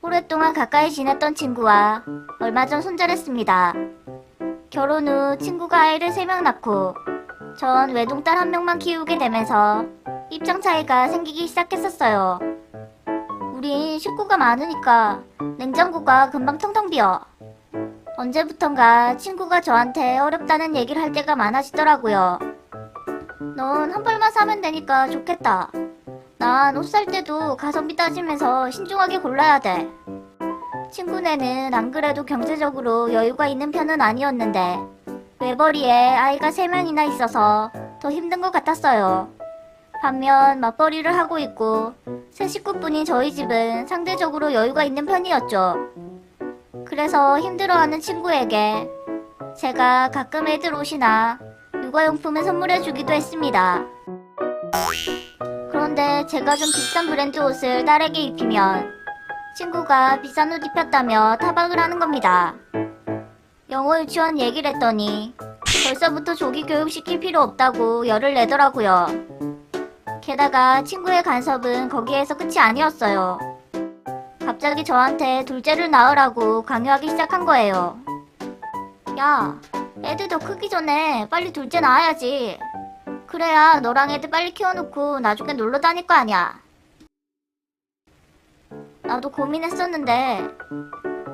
오랫동안 가까이 지냈던 친구와 얼마 전 손절했습니다. 결혼 후 친구가 아이를 3명 낳고 전 외동딸 한 명만 키우게 되면서 입장 차이가 생기기 시작했었어요. 우린 식구가 많으니까 냉장고가 금방 텅텅 비어. 언제부턴가 친구가 저한테 어렵다는 얘기를 할 때가 많아지더라고요. 넌 한 벌만 사면 되니까 좋겠다. 난 옷 살 때도 가성비 따지면서 신중하게 골라야 돼. 친구네는 안 그래도 경제적으로 여유가 있는 편은 아니었는데 외벌이에 아이가 3명이나 있어서 더 힘든 것 같았어요. 반면 맞벌이를 하고 있고 세 식구뿐인 저희 집은 상대적으로 여유가 있는 편이었죠. 그래서 힘들어하는 친구에게 제가 가끔 애들 옷이나 육아용품을 선물해 주기도 했습니다. 그런데 제가 좀 비싼 브랜드 옷을 딸에게 입히면 친구가 비싼 옷 입혔다며 타박을 하는 겁니다. 영어 유치원 얘기를 했더니 벌써부터 조기 교육시킬 필요 없다고 열을 내더라고요. 게다가 친구의 간섭은 거기에서 끝이 아니었어요. 갑자기 저한테 둘째를 낳으라고 강요하기 시작한 거예요. 야, 애들 더 크기 전에 빨리 둘째 낳아야지. 그래야 너랑 애들 빨리 키워놓고 나중에 놀러 다닐 거 아니야. 나도 고민했었는데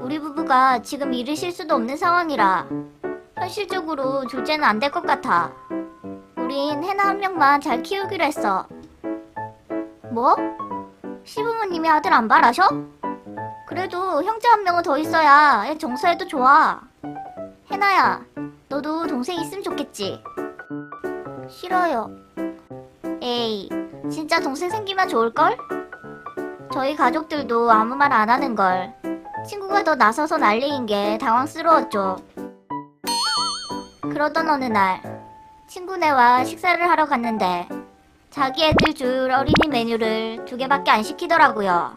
우리 부부가 지금 일을 쉴 수도 없는 상황이라 현실적으로 둘째는 안 될 것 같아. 우린 해나 한 명만 잘 키우기로 했어. 뭐? 시부모님이 아들 안 바라셔? 그래도 형제 한 명은 더 있어야 애 정서에도 좋아. 해나야, 너도 동생 있으면 좋겠지? 싫어요. 에이, 진짜 동생 생기면 좋을걸? 저희 가족들도 아무 말 안 하는 걸. 친구가 더 나서서 난리인 게 당황스러웠죠. 그러던 어느 날, 친구네와 식사를 하러 갔는데, 자기 애들 줄 어린이 메뉴를 두 개밖에 안 시키더라고요.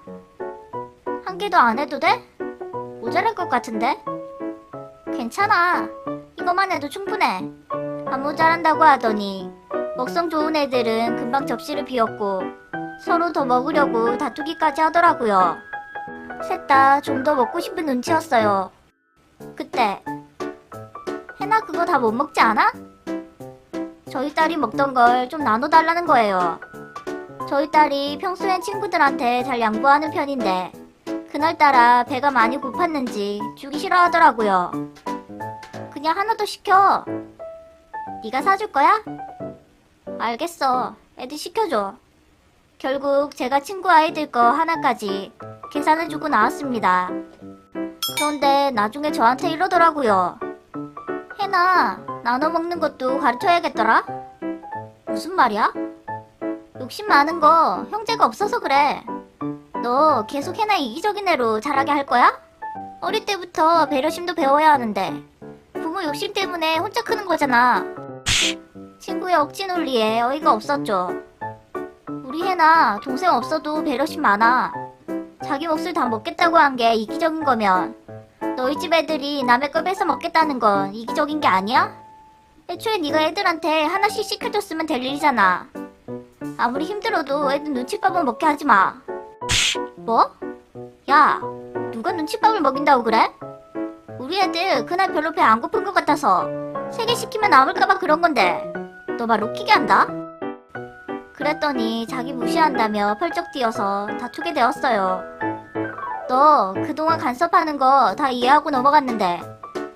한 개도 안 해도 돼? 모자랄 것 같은데? 괜찮아. 이것만 해도 충분해. 안 모자란다고 하더니 먹성 좋은 애들은 금방 접시를 비웠고 서로 더 먹으려고 다투기까지 하더라고요. 셋 다 좀 더 먹고 싶은 눈치였어요. 그때 해나 그거 다 못 먹지 않아? 저희 딸이 먹던 걸 좀 나눠달라는 거예요. 저희 딸이 평소엔 친구들한테 잘 양보하는 편인데 그날따라 배가 많이 고팠는지 주기 싫어하더라고요. 그냥 하나 더 시켜. 네가 사줄 거야? 알겠어. 애들 시켜줘. 결국 제가 친구 아이들 거 하나까지 계산해주고 나왔습니다. 그런데 나중에 저한테 이러더라고요. 해나, 나눠 먹는 것도 가르쳐야겠더라? 무슨 말이야? 욕심 많은 거 형제가 없어서 그래. 너 계속 해나 이기적인 애로 자라게 할 거야? 어릴 때부터 배려심도 배워야 하는데 부모 욕심 때문에 혼자 크는 거잖아. 친구의 억지 논리에 어이가 없었죠. 우리 해나 동생 없어도 배려심 많아. 자기 몫을 다 먹겠다고 한 게 이기적인 거면 너희 집 애들이 남의 걸 뺏어 먹겠다는 건 이기적인 게 아니야? 애초에 네가 애들한테 하나씩 시켜줬으면 될 일이잖아. 아무리 힘들어도 애들 눈칫밥은 먹게 하지 마. 뭐? 야, 누가 눈칫밥을 먹인다고 그래? 우리 애들 그날 별로 배 안 고픈 것 같아서 세 개 시키면 남을까봐 그런 건데 너 말 웃기게 한다? 그랬더니 자기 무시한다며 펄쩍 뛰어서 다투게 되었어요. 너 그동안 간섭하는 거 다 이해하고 넘어갔는데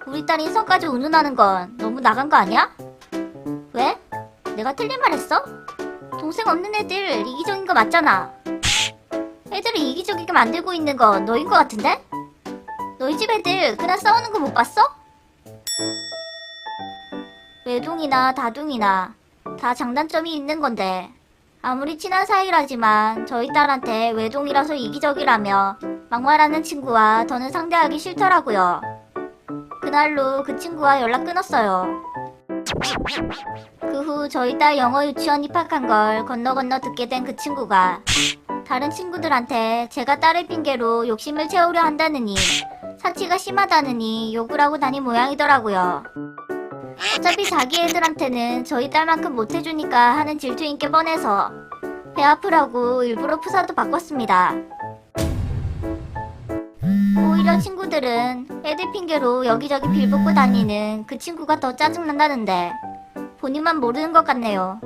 우리 딸 인성까지 운운하는 건 너무 나간 거 아니야? 왜? 내가 틀린 말 했어? 동생 없는 애들 이기적인 거 맞잖아. 애들을 이기적이게 만들고 있는 건 너인 것 같은데? 너희 집 애들 그날 싸우는 거 못 봤어? 외동이나 다둥이나 다 장단점이 있는 건데 아무리 친한 사이라지만 저희 딸한테 외동이라서 이기적이라며 막말하는 친구와 더는 상대하기 싫더라고요. 그날로 그 친구와 연락 끊었어요. 그 후 저희 딸 영어 유치원 입학한 걸 건너 건너 듣게 된 그 친구가 다른 친구들한테 제가 딸을 핑계로 욕심을 채우려 한다느니 사치가 심하다느니 욕을 하고 다닌 모양이더라고요. 어차피 자기 애들한테는 저희 딸만큼 못해주니까 하는 질투인 게 뻔해서 배 아프라고 일부러 푸사도 바꿨습니다. 친구들은 애들 핑계로 여기저기 빌붙고 다니는 그 친구가 더 짜증난다는데 본인만 모르는 것 같네요.